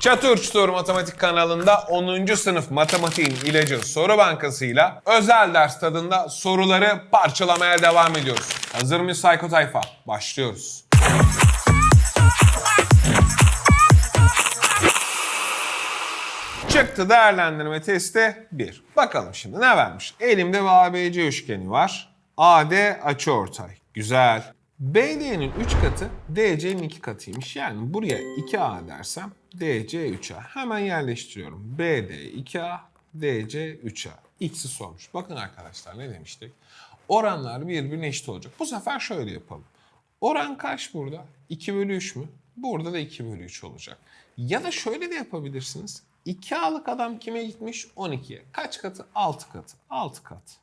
Çatır Çutur Matematik kanalında 10. sınıf matematiğin ilacı soru bankasıyla özel ders tadında soruları parçalamaya devam ediyoruz. Hazır mıyız Sayko Tayfa? Başlıyoruz. Çıktı değerlendirme testi 1. Bakalım şimdi ne vermiş? Elimde bir ABC üçgeni var. AD açıortay. Güzel. BD'nin 3 katı DC'nin 2 katıymış. Yani buraya 2A dersem DC 3A. Hemen yerleştiriyorum. BD 2A, DC 3A. X'i sormuş. Bakın arkadaşlar ne demiştik? Oranlar birbirine eşit olacak. Bu sefer şöyle yapalım. Oran kaç burada? 2 bölü 3 mü? Burada da 2 bölü 3 olacak. Ya da şöyle de yapabilirsiniz. 2A'lık adam kime gitmiş? 12'ye. Kaç katı? 6 katı. 6 kat.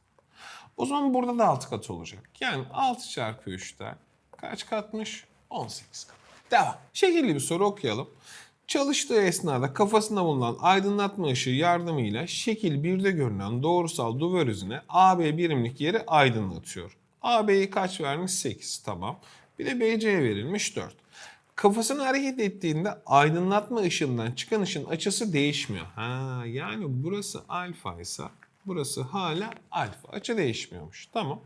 O zaman burada da 6 kat olacak. Yani 6 çarpı 3'ten kaç katmış? 18 kat. Devam. Şekilli bir soru okuyalım. Çalıştığı esnada kafasında bulunan aydınlatma ışığı yardımıyla şekil 1'de görünen doğrusal duvar yüzüne AB birimlik yeri aydınlatıyor. AB'yi kaç vermiş? 8. Tamam. Bir de BC verilmiş 4. Kafasını hareket ettiğinde aydınlatma ışığından çıkan ışın açısı değişmiyor. Ha, yani burası alfa ise burası hala alfa. Açı değişmiyormuş. Tamam.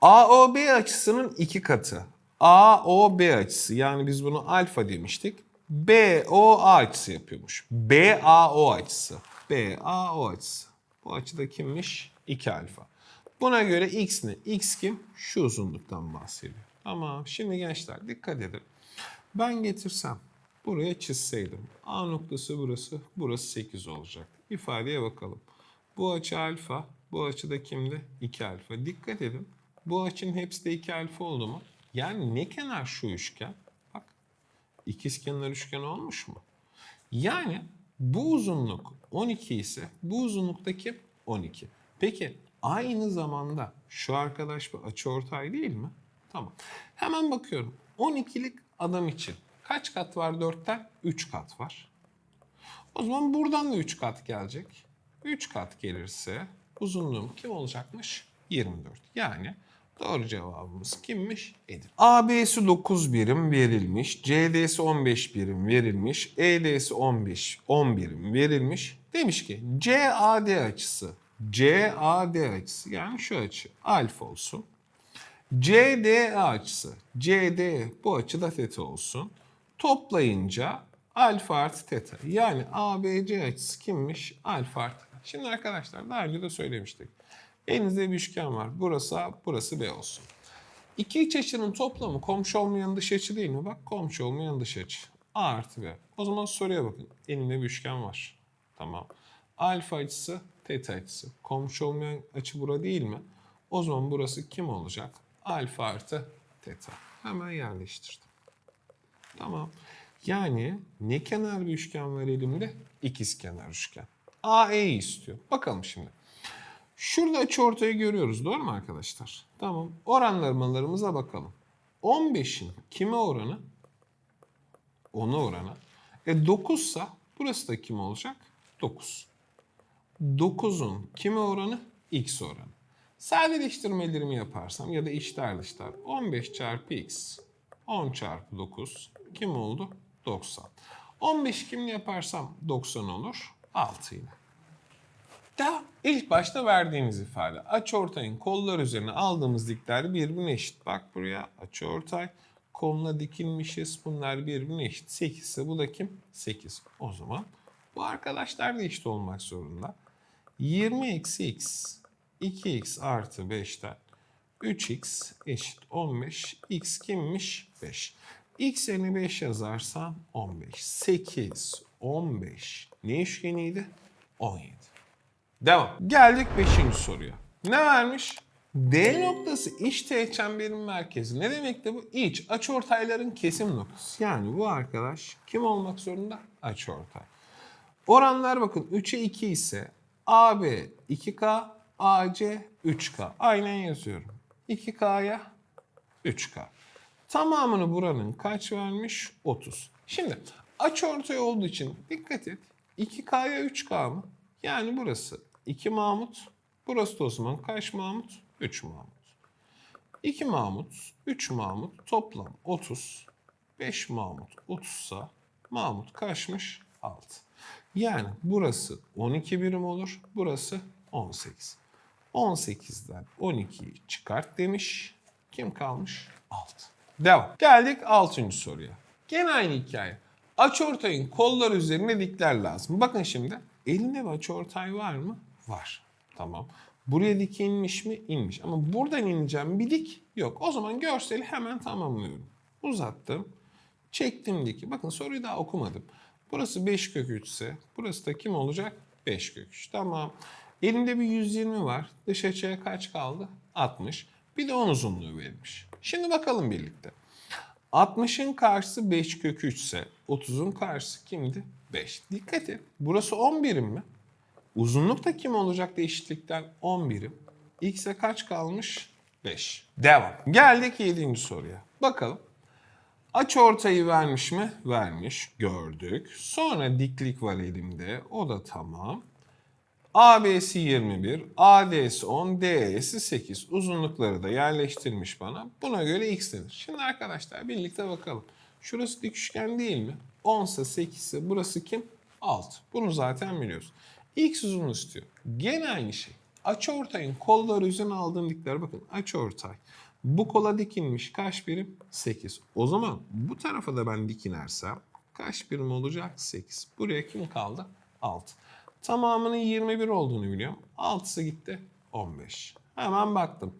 AOB açısının iki katı. AOB açısı yani biz bunu alfa demiştik. BOA açısı yapıyormuş. BAO açısı. BAO açısı. Bu açıda kimmiş? 2 alfa. Buna göre x ne? X kim? Şu uzunluktan bahsediyor. Tamam. Şimdi gençler dikkat edin. Ben getirsem buraya çizseydim. A noktası burası. Burası 8 olacak. İfadeye bakalım. Bu açı alfa. Bu açı da kimdi? 2 alfa. Dikkat edin. Bu açının hepsi de 2 alfa oldu mu? Yani ne kenar şu üçgen? İkizkenar üçgen olmuş mu? Yani bu uzunluk 12 ise bu uzunluktaki 12. Peki aynı zamanda şu arkadaş bir açıortay değil mi? Tamam. Hemen bakıyorum. 12'lik adam için kaç kat var 4'ten? 3 kat var. O zaman buradan da 3 kat gelecek. 3 kat gelirse uzunluğum kim olacakmış? 24. Yani doğru cevabımız kimmiş? Edir. AB'si 9 birim verilmiş. CD'si 15 birim verilmiş. ED'si 15 10 birim verilmiş. Demiş ki CAD açısı CAD açısı yani şu açı alfa olsun. CDE açısı. CD bu açı da teta olsun. Toplayınca alfa artı teta. Yani ABC açısı kimmiş? Alfa artı. Şimdi arkadaşlar daha önce de söylemiştik. Elinizde bir üçgen var. Burası A, burası B olsun. İki iç açının toplamı komşu olmayan dış açı değil mi? Bak komşu olmayan dış açı. A artı B. O zaman soruya bakın. Elimde bir üçgen var. Tamam. Alfa açısı, teta açısı. Komşu olmayan açı bura değil mi? O zaman burası kim olacak? Alfa artı teta. Hemen yerleştirdim. Tamam. Yani ne kenar bir üçgen var elimde? İkizkenar üçgen. AE'yi istiyor. Bakalım şimdi. Şurada açıortayı görüyoruz doğru mu arkadaşlar? Tamam. Oranlamalarımıza bakalım. 15'in kime oranı? 10'a oranı. E 9 ise burası da kim olacak? 9. 9'un kime oranı? X oranı. Sadeleştirmelerimi yaparsam ya da içler dışlar 15 çarpı x 10 çarpı 9 kim oldu? 90. 15 kimle yaparsam 90 olur. 6 ile. Da ilk başta verdiğimiz ifade. Açıortayın kollar üzerine aldığımız dikler birbirine eşit. Bak buraya açıortay koluna dikilmişiz. Bunlar birbirine eşit. 8 ise bu da kim? 8. O zaman bu arkadaşlar da eşit olmak zorunda. 20 eksi x 2x artı 5'ten 3x eşit 15. x kimmiş? 5. x yerine 5 yazarsam 15. 8, 15. Ne üçgeniydi? 17. Devam. Geldik 5. soruya. Ne vermiş? D noktası iç teğet çemberin merkezi. Ne demekti bu? İç açıortayların kesim noktası. Yani bu arkadaş kim olmak zorunda? Açıortay. Oranlar bakın 3'e 2 ise AB 2K, AC 3K. Aynen yazıyorum. 2K'ya 3K. Tamamını buranın kaç vermiş? 30. Şimdi açıortay olduğu için dikkat et. 2K'ya 3K mı? Yani burası 2 Mahmut. Burası da o zaman kaç Mahmut? 3 Mahmut. 2 Mahmut, 3 Mahmut toplam 30. 5 Mahmut 30 sa Mahmut kaçmış? 6. Yani burası 12 birim olur. Burası 18. 18'den 12'yi çıkart demiş. Kim kalmış? 6. Devam. Geldik 6. soruya. Gene aynı hikaye. Açıortayın kolları üzerine dikler lazım. Bakın şimdi elinde bir açıortay var mı? Var. Tamam. Buraya dik inmiş mi? İnmiş. Ama buradan ineceğim bir dik yok. O zaman görseli hemen tamamlıyorum. Uzattım. Çektim diki. Bakın soruyu daha okumadım. Burası 5 kök 3 ise burası da kim olacak? 5 kök 3. Tamam. Elinde bir 120 var. Dış açıya kaç kaldı? 60. Bir de 10 uzunluğu verilmiş. Şimdi bakalım birlikte. 60'ın karşısı 5 kök 3 ise 30'un karşısı kimdi? 5. Dikkat et. Burası 10 birim mi? Uzunluk da kim olacaktı eşitlikten? 10 birim. X'e kaç kalmış? 5. Devam. Geldik 7. soruya. Bakalım. Aç ortayı vermiş mi? Vermiş. Gördük. Sonra diklik var elimde. O da tamam. AB'si 21, AD'si 10, DE'si 8. Uzunlukları da yerleştirmiş bana. Buna göre x denir. Şimdi arkadaşlar birlikte bakalım. Şurası dik üçgen değil mi? 10 ise 8 ise burası kim? 6. Bunu zaten biliyoruz. X uzunluğu istiyor. Gene aynı şey. Açıortayın kolları üzerine aldığım dikler bakın açıortay. Bu kola dikinmiş kaç birim? 8. O zaman bu tarafa da ben dikinersem kaç birim olacak? 8. Buraya kim kaldı? 6. Tamamının 21 olduğunu biliyorum. 6'sı gitti 15. Hemen baktım.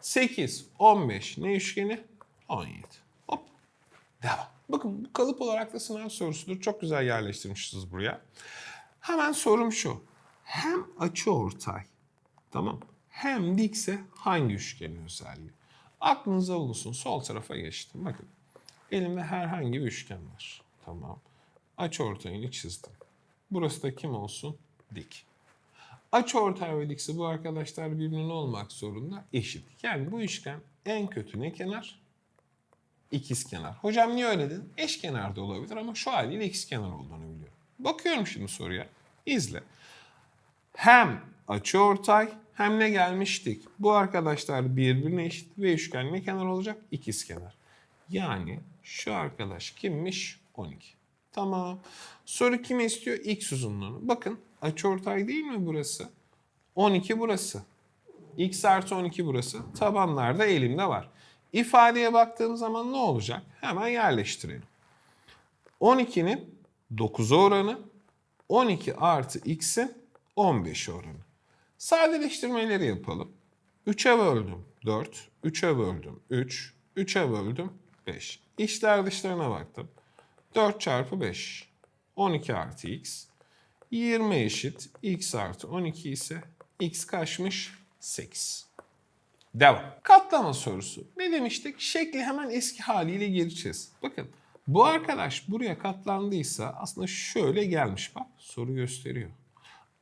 8, 15 ne üçgeni? 17. Hop. Devam. Bakın bu kalıp olarak da sınav sorusudur. Çok güzel yerleştirmişiz buraya. Hemen sorum şu. Hem açı ortay tamam hem dikse hangi üçgenin özelliği? Aklınıza bulunsun. Sol tarafa geçtim. Bakın. Elimde herhangi bir üçgen var. Tamam. Aç ortayını çizdim. Burası da kim olsun? Dik. Aç ortay ve dikse bu arkadaşlar birbirine olmak zorunda eşit. Yani bu üçgen en kötü ne kenar? İkiz kenar. Hocam niye öyle dedin? Eşkenar da olabilir ama şu haliyle ikiz kenar olduğunu biliyorum. Bakıyorum şimdi soruya. İzle. Hem açı ortay hem ne gelmiştik? Bu arkadaşlar birbirine eşit ve üçgen ne kenar olacak? İkiz kenar. Yani şu arkadaş kimmiş? 12. Tamam. Soru kim istiyor? X uzunluğunu. Bakın açıortay değil mi burası? 12 burası. X artı 12 burası. Tabanlarda elimde var. İfadeye baktığım zaman ne olacak? Hemen yerleştirelim. 12'nin 9'a oranı 12 artı x'in 15 oranı. Sadeleştirmeleri yapalım. 3'e böldüm 4, 3'e böldüm 3, 3'e böldüm 5. İçler dışlarına baktım. 4 çarpı 5. 12 artı x. 20 eşit x artı 12 ise x kaçmış? 8. Devam. Katlama sorusu. Ne demiştik? Şekli hemen eski haliyle çiz. Bakın bu arkadaş buraya katlandıysa aslında şöyle gelmiş bak. Soru gösteriyor.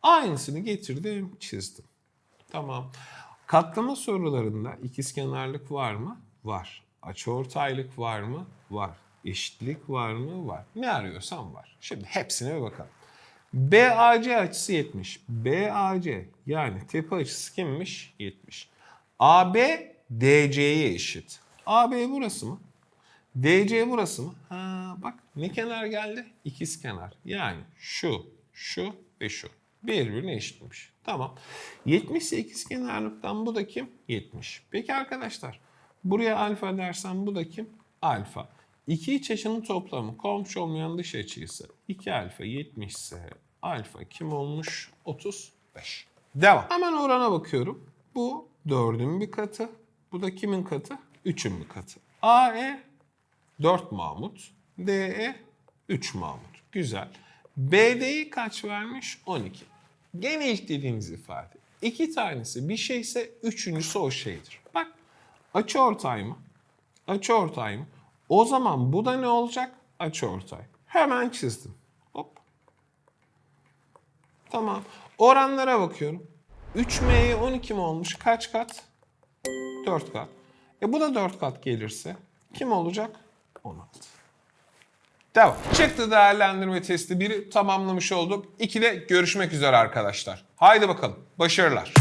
Aynısını getirdim çizdim. Tamam. Katlama sorularında ikizkenarlık var mı? Var. Açıortaylık var mı? Var. Eşitlik var mı? Var. Ne arıyorsan var. Şimdi hepsine bir bakalım. BAC açısı 70. BAC yani tepe açısı kimmiş? 70. AB DC'ye eşit. AB burası mı? DC burası mı? Ha bak ne kenar geldi? İkiz kenar. Yani şu, şu ve şu. Birbirine eşitmiş. Tamam. 70 ise ikiz kenarlıktan bu da kim? 70. Peki arkadaşlar buraya alfa dersem bu da kim? Alfa. İki iç açının toplamı komşu olmayan dış açıysa 2 alfa 70 ise alfa kim olmuş? 35. Devam. Hemen orana bakıyorum. Bu 4'ün bir katı. Bu da kimin katı? 3'ün bir katı. AE 4 Mahmut. DE 3 Mahmut. Güzel. BD'yi kaç vermiş? 12. Gene ilk dediğimiz ifade. İki tanesi bir şeyse üçüncüsü o şeydir. Bak açı ortay mı? Açı ortay mı? O zaman bu da ne olacak? Açı ortay. Hemen çizdim. Hop. Tamam. Oranlara bakıyorum. 3M'ye 12 mi olmuş? Kaç kat? 4 kat. E bu da 4 kat gelirse kim olacak? 16. Devam. Çıktı değerlendirme testi 1'i tamamlamış olduk. 2'de görüşmek üzere arkadaşlar. Haydi bakalım. Başarılar.